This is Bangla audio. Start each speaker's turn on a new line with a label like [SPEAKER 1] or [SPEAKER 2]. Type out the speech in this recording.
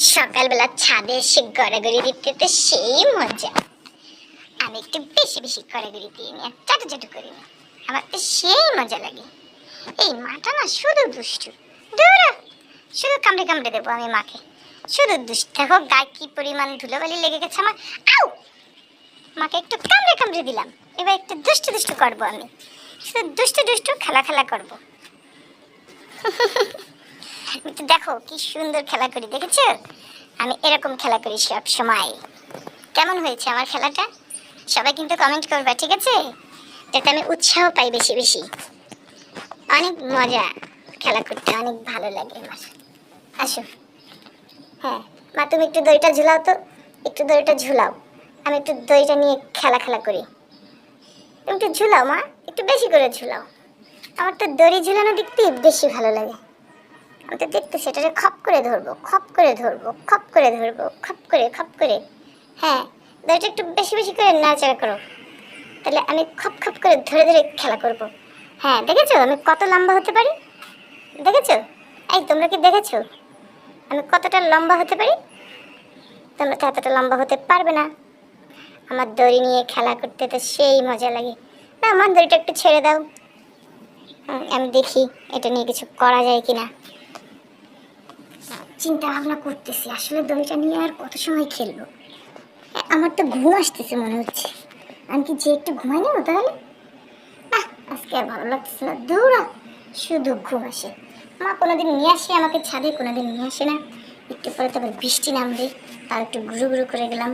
[SPEAKER 1] সকালবেলা ছাদে এসে গড়াগড়ি দিতে তো সেই মজা। আমি একটু বেশি বেশি গড়াগড়ি দিয়ে আর চাটু চাটু করে নিই। আমার তো সেই মজা লাগে। এই মাটা না শুধু দুষ্টু। দূর! শুধু কামড়ে কামড়ে দেবো আমি মাকে। শুধু দুষ্ট। দেখো গায়ে কি পরিমাণ ধুলোবালি লেগে গেছে আমার। আউ! মাকে একটু কামড়ে কামড়ে দিলাম। এবার একটু দুষ্টু দুষ্টু করব আমি। শুধু দুষ্টু দুষ্টু খেলা খেলা করব। দেখো, কি সুন্দর খেলা করি, দেখেছ? আমি এরকম খেলা করি সব সময় কেমন হয়েছে আমার খেলাটা? সবাই কিন্তু কমেন্ট করবে, ঠিক আছে? যাতে আমি উৎসাহ পাই বেশি বেশি। অনেক মজা খেলা করতে, অনেক ভালো লাগে আমার। আসো। হ্যাঁ মা, তুমি একটু দইটা ঝুলাও তো। একটু দইটা ঝুলাও। আমি একটু দইটা নিয়ে খেলা খেলা করি। তুমি একটু ঝুলাও, মা। একটু বেশি করে ঝুলাও। আমার তো দড়ি ঝুলানো দেখতে বেশি ভালো লাগে। তো দেখতে সেটাকে খপ করে ধরবো, খপ করে ধরবো, খপ করে ধরবো, খপ করে খপ করে। হ্যাঁ দড়িটা একটু বেশি বেশি করে নাড়াচাড়া করো। তাহলে আমি খপ খপ করে ধরে ধরে খেলা করব। হ্যাঁ দেখেছ? আমি কত লম্বা হতে পারি? দেখেছ? এই, তোমরা কি দেখেছ? আমি কতটা লম্বা হতে পারি? তোমরা তো এতটা লম্বা হতে পারবে না। আমার দড়ি নিয়ে খেলা করতে তো সেই মজা লাগে। না, আমার দড়িটা একটু ছেড়ে দাও। আমি দেখি এটা নিয়ে কিছু করা যায় কিনা। চিন্তা ভাবনা করতেছি। আসলে দড়িটা নিয়ে আর কত সময় খেলব? আমার তো ঘুম আসতেছে মনে হচ্ছে। আমি কি যে একটু ঘুমাই নেব তাহলে? আজকে আর ভালো লাগতেছে না। দৌড়া। শুধু ঘুম আসে। মা কোনোদিন নিয়ে আসে, আমাকে ছাদে কোনোদিন নিয়ে আসে না। একটু পরে তারপর বৃষ্টি নামবে। তার একটু গুরু গুরু করে গেলাম।